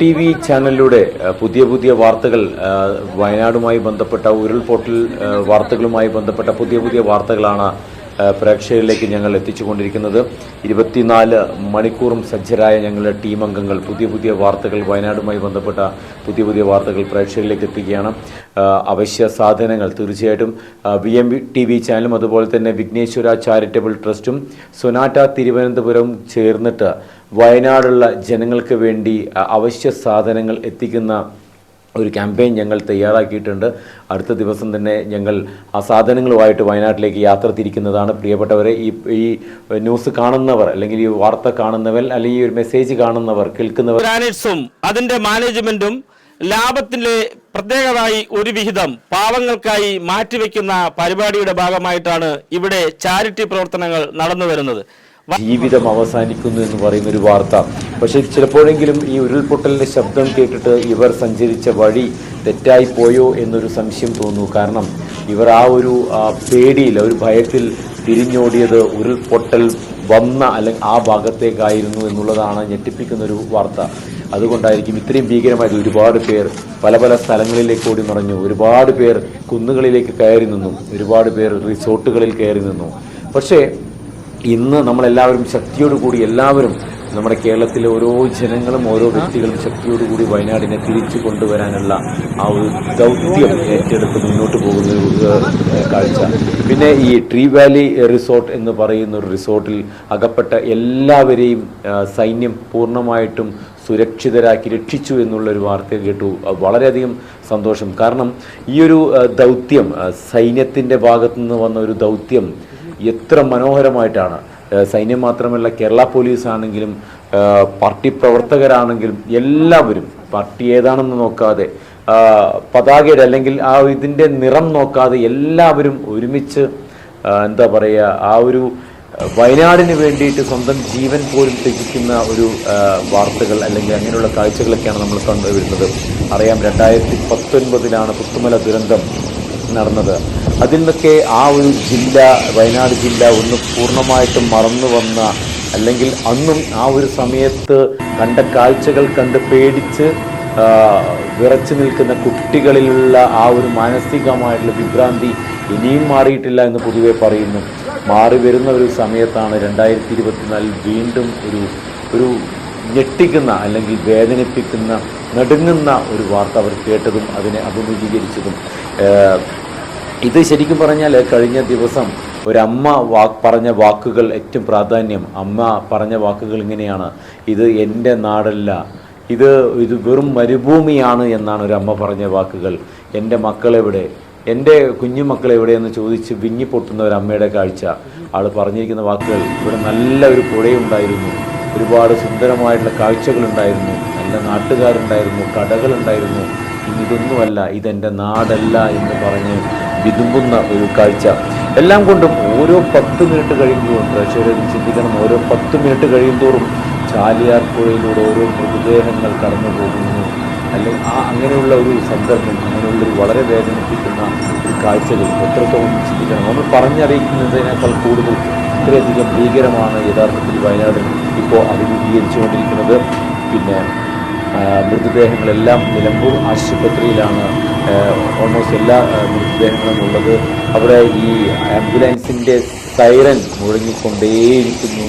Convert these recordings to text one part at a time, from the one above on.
T V ചാനലിലൂടെ പുതിയ പുതിയ വാർത്തകൾ വയനാടുമായി ബന്ധപ്പെട്ട ഉരുൾപൊട്ടൽ വാർത്തകളുമായി ബന്ധപ്പെട്ട പുതിയ പുതിയ വാർത്തകളാണ് പ്രേക്ഷകരിലേക്ക് ഞങ്ങൾ എത്തിച്ചുകൊണ്ടിരിക്കുന്നത്. ഇരുപത്തിനാല് മണിക്കൂറും സജ്ജരായ ഞങ്ങളുടെ ടീം അംഗങ്ങൾ പുതിയ പുതിയ വാർത്തകൾ വയനാടുമായി ബന്ധപ്പെട്ട പുതിയ പുതിയ വാർത്തകൾ പ്രേക്ഷകരിലേക്ക് എത്തിക്കുകയാണ്. അവശ്യ സാധനങ്ങൾ തീർച്ചയായിട്ടും വി എം ടി വി ചാനലും അതുപോലെ തന്നെ വിഘ്നേശ്വര ചാരിറ്റബിൾ ട്രസ്റ്റും സൊനാറ്റ തിരുവനന്തപുരം ചേർന്നിട്ട് വയനാടുള്ള ജനങ്ങൾക്ക് വേണ്ടി അവശ്യ സാധനങ്ങൾ എത്തിക്കുന്ന ഒരു ക്യാമ്പയിൻ ഞങ്ങൾ തയ്യാറാക്കിയിട്ടുണ്ട്. അടുത്ത ദിവസം തന്നെ ഞങ്ങൾ ആ സാധനങ്ങളുമായിട്ട് വയനാട്ടിലേക്ക് യാത്ര തിരിക്കുന്നതാണ്. പ്രിയപ്പെട്ടവരെ ഈ ഈ ന്യൂസ് കാണുന്നവർ അല്ലെങ്കിൽ ഈ വാർത്ത കാണുന്നവർ അല്ലെങ്കിൽ ഈ ഒരു മെസ്സേജ് കാണുന്നവർ കേൾക്കുന്നവർ ഗ്രാനൈറ്റ്സും അതിന്റെ മാനേജ്മെന്റും ലാഭത്തിന്റെ പ്രത്യേകമായി ഒരു വിഹിതം പാവങ്ങൾക്കായി മാറ്റിവെക്കുന്ന പരിപാടിയുടെ ഭാഗമായിട്ടാണ് ഇവിടെ ചാരിറ്റി പ്രവർത്തനങ്ങൾ നടന്നു വരുന്നത് ജീവിതം അവസാനിക്കുന്നു എന്ന് പറയുന്ന ഒരു വാർത്ത. പക്ഷേ ചിലപ്പോഴെങ്കിലും ഈ ഉരുൾപൊട്ടലിന്റെ ശബ്ദം കേട്ടിട്ട് ഇവർ സഞ്ചരിച്ച വഴി തെറ്റായി പോയോ എന്നൊരു സംശയം തോന്നുന്നു. കാരണം ഇവർ ആ ഒരു പേടിയിൽ ഒരു ഭയത്തിൽ തിരിഞ്ഞോടിയത് ഉരുൾപൊട്ടൽ വന്ന അല്ലെങ്കിൽ ആ ഭാഗത്തേക്കായിരുന്നു എന്നുള്ളതാണ് ഞെട്ടിപ്പിക്കുന്ന ഒരു വാർത്ത. അതുകൊണ്ടായിരിക്കും ഇത്രയും ഭീകരമായിട്ട് ഒരുപാട് പേർ പല പല സ്ഥലങ്ങളിലേക്ക് ഓടി നിറഞ്ഞു ഒരുപാട് പേർ കുന്നുകളിലേക്ക് കയറി നിന്നു. ഒരുപാട് പേർ റിസോർട്ടുകളിൽ കയറി നിന്നു. പക്ഷേ ഇന്ന് നമ്മളെല്ലാവരും ശക്തിയോടുകൂടി എല്ലാവരും നമ്മുടെ കേരളത്തിലെ ഓരോ ജനങ്ങളും ഓരോ വ്യക്തികളും ശക്തിയോടുകൂടി വയനാടിനെ തിരിച്ചു കൊണ്ടുവരാനുള്ള ആ ഒരു ദൗത്യം ഏറ്റെടുത്ത് മുന്നോട്ട് പോകുന്ന ഒരു കാഴ്ച. പിന്നെ ഈ ട്രീ വാലി റിസോർട്ട് എന്ന് പറയുന്ന ഒരു റിസോർട്ടിൽ അകപ്പെട്ട എല്ലാവരെയും സൈന്യം പൂർണമായിട്ടും സുരക്ഷിതരാക്കി രക്ഷിച്ചു എന്നുള്ളൊരു വാർത്ത കേട്ടു. വളരെയധികം സന്തോഷം. കാരണം ഈ ഒരു ദൗത്യം സൈന്യത്തിന്റെ ഭാഗത്തു നിന്ന് വന്ന ഒരു ദൗത്യം എത്ര മനോഹരമായിട്ടാണ്. സൈന്യം മാത്രമല്ല കേരള പോലീസ് ആണെങ്കിലും പാർട്ടി പ്രവർത്തകരാണെങ്കിലും എല്ലാവരും പാർട്ടി ഏതാണെന്ന് നോക്കാതെ പതാകയുടെ അല്ലെങ്കിൽ ആ ഇതിന്റെ നിറം നോക്കാതെ എല്ലാവരും ഒരുമിച്ച് എന്താ പറയുക ആ ഒരു വയനാടിന് വേണ്ടിയിട്ട് സ്വന്തം ജീവൻ പോലും ത്യജിക്കുന്ന ഒരു വാർത്തകൾ അല്ലെങ്കിൽ അങ്ങനെയുള്ള കാഴ്ചകളൊക്കെയാണ് നമ്മൾ കണ്ടുവരുന്നത്. അറിയാം രണ്ടായിരത്തി പത്തൊൻപതിലാണ് പുത്തുമല ദുരന്തം നടന്നത്. അതിൽ നിന്നൊക്കെ ആ ഒരു ജില്ല വയനാട് ജില്ല ഒന്ന് പൂർണമായിട്ടും മറന്നു വന്ന അല്ലെങ്കിൽ അന്നും ആ ഒരു സമയത്ത് കണ്ട കാഴ്ചകൾ കണ്ട് പേടിച്ച് വിറച്ചു നിൽക്കുന്ന കുട്ടികളിലുള്ള ആ ഒരു മാനസികമായിട്ടുള്ള വിഭ്രാന്തി ഇനിയും മാറിയിട്ടില്ല എന്ന് പൊതുവെ പറയുന്നു. മാറി വരുന്ന ഒരു സമയത്താണ് രണ്ടായിരത്തി ഇരുപത്തിനാലിൽ വീണ്ടും ഒരു ഒരു ഞെട്ടിക്കുന്ന അല്ലെങ്കിൽ വേദനിപ്പിക്കുന്ന നടുങ്ങുന്ന ഒരു വാർത്ത അവർ കേട്ടതും അതിനെ അഭിമുഖീകരിച്ചതും. ഇത് ശരിക്കും പറഞ്ഞാൽ കഴിഞ്ഞ ദിവസം ഒരമ്മ വാ പറഞ്ഞ വാക്കുകൾ ഏറ്റവും പ്രാധാന്യം. അമ്മ പറഞ്ഞ വാക്കുകൾ ഇങ്ങനെയാണ്. ഇത് എന്റെ നാടല്ല. ഇത് ഇത് വെറും മരുഭൂമിയാണ് എന്നാണ് ഒരു അമ്മ പറഞ്ഞ വാക്കുകൾ. എന്റെ മക്കളെവിടെ? എന്റെ കുഞ്ഞുമക്കൾ എവിടെയെന്ന് ചോദിച്ച് വിങ്ങിപ്പൊട്ടുന്ന ഒരു അമ്മയുടെ കാഴ്ച. ആൾ പറഞ്ഞിരിക്കുന്ന വാക്കുകൾ ഇവിടെ നല്ല ഒരു പുഴയുണ്ടായിരുന്നു. ഒരുപാട് സുന്ദരമായിട്ടുള്ള കാഴ്ചകളുണ്ടായിരുന്നു. നല്ല നാട്ടുകാരുണ്ടായിരുന്നു കടകളുണ്ടായിരുന്നു. ഇനി ഇതൊന്നുമല്ല. ഇതെന്റെ നാടല്ല എന്ന് പറഞ്ഞ് വിതുമ്പുന്ന ഒരു കാഴ്ച. എല്ലാം കൊണ്ടും ഓരോ പത്ത് മിനിറ്റ് കഴിയുമ്പോഴും പ്രേക്ഷകരെ ചിന്തിക്കണം. ഓരോ പത്ത് മിനിറ്റ് കഴിയുന്തോറും ചാലിയാർ പുഴയിലൂടെ ഓരോ മൃതദേഹങ്ങൾ കടന്നു പോകുന്നു. അല്ലെങ്കിൽ ആ അങ്ങനെയുള്ള ഒരു സന്ദർഭം അങ്ങനെയുള്ളൊരു വളരെ വേദനിപ്പിക്കുന്ന ഒരു കാഴ്ചകൾ എത്രത്തോളം ചിന്തിക്കണം. നമ്മൾ പറഞ്ഞറിയിക്കുന്നതിനേക്കാൾ കൂടുതൽ ഇത്രയധികം ഭീകരമാണ് യഥാർത്ഥത്തിൽ വയനാട് ഇപ്പോൾ അഭിമുഖീകരിച്ചുകൊണ്ടിരിക്കുന്നത്. പിന്നെ മൃതദേഹങ്ങളെല്ലാം നിലമ്പൂർ ആശുപത്രിയിലാണ് ഓൾമോസ്റ്റ് എല്ലാ മൃതദേഹങ്ങളും ഉള്ളത്. അവിടെ ഈ ആംബുലൻസിന്റെ സൈറൻ മുഴങ്ങിക്കൊണ്ടേയിരിക്കുന്നു.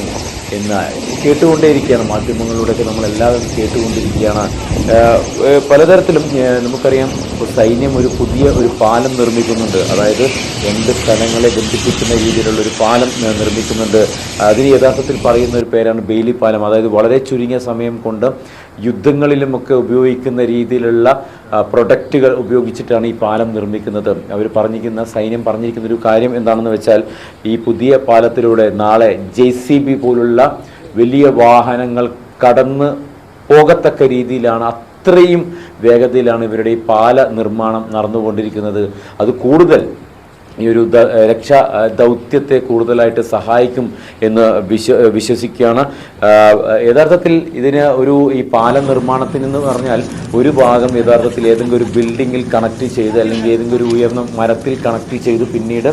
എന്ന് കേട്ടുകൊണ്ടേയിരിക്കുകയാണ് മാധ്യമങ്ങളിലൂടെയൊക്കെ നമ്മളെല്ലാവരും കേട്ടുകൊണ്ടിരിക്കുകയാണ്. പലതരത്തിലും നമുക്കറിയാം സൈന്യം ഒരു പുതിയ ഒരു പാലം നിർമ്മിക്കുന്നുണ്ട്. അതായത് രണ്ട് സ്ഥലങ്ങളെ ബന്ധിപ്പിക്കുന്ന രീതിയിലുള്ള ഒരു പാലം നിർമ്മിക്കുന്നുണ്ട്. അതിന് യഥാർത്ഥത്തിൽ പറയുന്ന ഒരു പേരാണ് ബെയിലി പാലം. അതായത് വളരെ ചുരുങ്ങിയ സമയം കൊണ്ട് യുദ്ധങ്ങളിലുമൊക്കെ ഉപയോഗിക്കുന്ന രീതിയിലുള്ള പ്രൊഡക്റ്റുകൾ ഉപയോഗിച്ചിട്ടാണ് ഈ പാലം നിർമ്മിക്കുന്നത്. അവർ പറഞ്ഞിരിക്കുന്ന സൈന്യം പറഞ്ഞിരിക്കുന്ന ഒരു കാര്യം എന്താണെന്ന് വെച്ചാൽ ഈ പുതിയ പാലത്തിലൂടെ നാളെ ജെ സി ബി പോലുള്ള വലിയ വാഹനങ്ങൾ കടന്ന് പോകത്തക്ക രീതിയിലാണ് അത്രയും വേഗതയിലാണ് ഇവരുടെ ഈ പാല നിർമ്മാണം നടന്നുകൊണ്ടിരിക്കുന്നത്. അത് കൂടുതൽ ഈ ഒരു രക്ഷാ ദൗത്യത്തെ കൂടുതലായിട്ട് സഹായിക്കും എന്ന് വിശ്വ വിശ്വസിക്കുകയാണ്. യഥാർത്ഥത്തിൽ ഇതിന് ഒരു ഈ പാലം നിർമ്മാണത്തിൽ എന്ന് പറഞ്ഞാൽ ഒരു ഭാഗം യഥാർത്ഥത്തിൽ ഏതെങ്കിലും ഒരു ബിൽഡിങ്ങിൽ കണക്ട് ചെയ്ത് അല്ലെങ്കിൽ ഏതെങ്കിലും ഒരു ഉയർന്ന മരത്തിൽ കണക്ട് ചെയ്ത് പിന്നീട്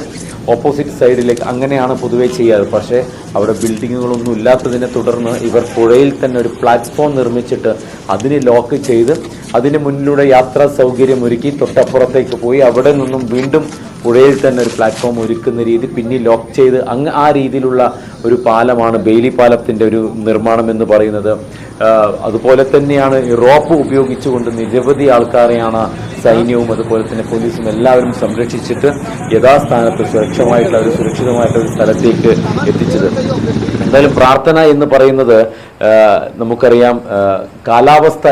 ഓപ്പോസിറ്റ് സൈഡിലേക്ക് അങ്ങനെയാണ് പൊതുവെ ചെയ്യാറ്. പക്ഷേ അവിടെ ബിൽഡിങ്ങുകളൊന്നും ഇല്ലാത്തതിനെ തുടർന്ന് ഇവർ പുഴയിൽ തന്നെ ഒരു പ്ലാറ്റ്ഫോം നിർമ്മിച്ചിട്ട് അതിനെ ലോക്ക് ചെയ്ത് അതിന് മുന്നിലൂടെ യാത്രാ സൗകര്യം ഒരുക്കി തൊട്ടപ്പുറത്തേക്ക് പോയി അവിടെ നിന്നും വീണ്ടും പുഴയിൽ തന്നെ ഒരു പ്ലാറ്റ്ഫോം ഒരുക്കുന്ന രീതി പിന്നെ ലോക്ക് ചെയ്ത് അങ്ങ് ആ രീതിയിലുള്ള ഒരു പാലമാണ് ബെയിലി പാലത്തിന്റെ ഒരു നിർമ്മാണം എന്ന് പറയുന്നത്. അതുപോലെ തന്നെയാണ് റോപ്പ് ഉപയോഗിച്ചുകൊണ്ട് നിരവധി ആൾക്കാരെയാണ് സൈന്യവും അതുപോലെ തന്നെ പോലീസും എല്ലാവരും സംരക്ഷിച്ചിട്ട് യഥാസ്ഥാനത്ത് സുരക്ഷമായിട്ടുള്ള ഒരു സുരക്ഷിതമായിട്ടുള്ള ഒരു സ്ഥലത്തേക്ക് എത്തിച്ചത്. എന്തായാലും പ്രാർത്ഥന എന്ന് പറയുന്നത് നമുക്കറിയാം കാലാവസ്ഥ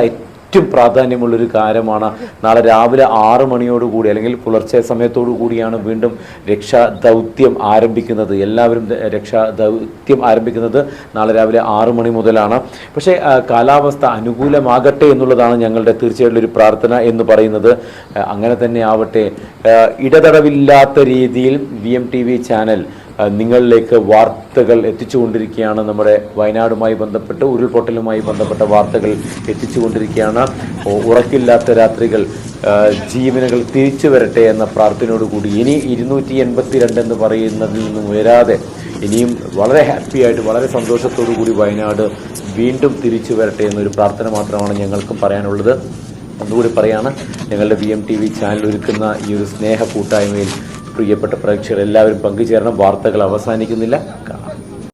ഏറ്റവും പ്രാധാന്യമുള്ളൊരു കാര്യമാണ് നാളെ രാവിലെ ആറ് മണിയോടുകൂടി അല്ലെങ്കിൽ പുലർച്ചെ സമയത്തോടു കൂടിയാണ് വീണ്ടും രക്ഷാ ദൗത്യം ആരംഭിക്കുന്നത്. എല്ലാവരും രക്ഷാ ദൗത്യം ആരംഭിക്കുന്നത് നാളെ രാവിലെ ആറ് മണി മുതലാണ്. പക്ഷേ കാലാവസ്ഥ അനുകൂലമാകട്ടെ എന്നുള്ളതാണ് ഞങ്ങളുടെ തീർച്ചയായിട്ടും ഒരു പ്രാർത്ഥന എന്ന് പറയുന്നത്. അങ്ങനെ തന്നെ ആവട്ടെ. ഇടതടവില്ലാത്ത രീതിയിൽ V M T V channel നിങ്ങളിലേക്ക് വാർത്തകൾ എത്തിച്ചുകൊണ്ടിരിക്കുകയാണ്. നമ്മുടെ വയനാടുമായി ബന്ധപ്പെട്ട് ഉരുൾപൊട്ടലുമായി ബന്ധപ്പെട്ട വാർത്തകൾ എത്തിച്ചുകൊണ്ടിരിക്കുകയാണ്. ഉറക്കില്ലാത്ത രാത്രികൾ ജീവനുകൾ തിരിച്ചു വരട്ടെ എന്ന പ്രാർത്ഥനയോടുകൂടി ഇനി ഇരുന്നൂറ്റി എൺപത്തി രണ്ട് എന്ന് പറയുന്നതിൽ നിന്നും ഉയരാതെ ഇനിയും വളരെ ഹാപ്പി ആയിട്ട് വളരെ സന്തോഷത്തോടു കൂടി വയനാട് വീണ്ടും തിരിച്ചു വരട്ടെ എന്നൊരു പ്രാർത്ഥന മാത്രമാണ് ഞങ്ങൾക്കും പറയാനുള്ളത്. ഒന്നുകൂടി പറയാണ് ഞങ്ങളുടെ V M T V channel ഒരുക്കുന്ന ഈ ഒരു സ്നേഹ കൂട്ടായ്മയിൽ പ്രിയപ്പെട്ട പ്രേക്ഷകർ എല്ലാവരും പങ്കുചേരണം. വാർത്തകൾ അവസാനിക്കുന്നില്ല. കാണാം.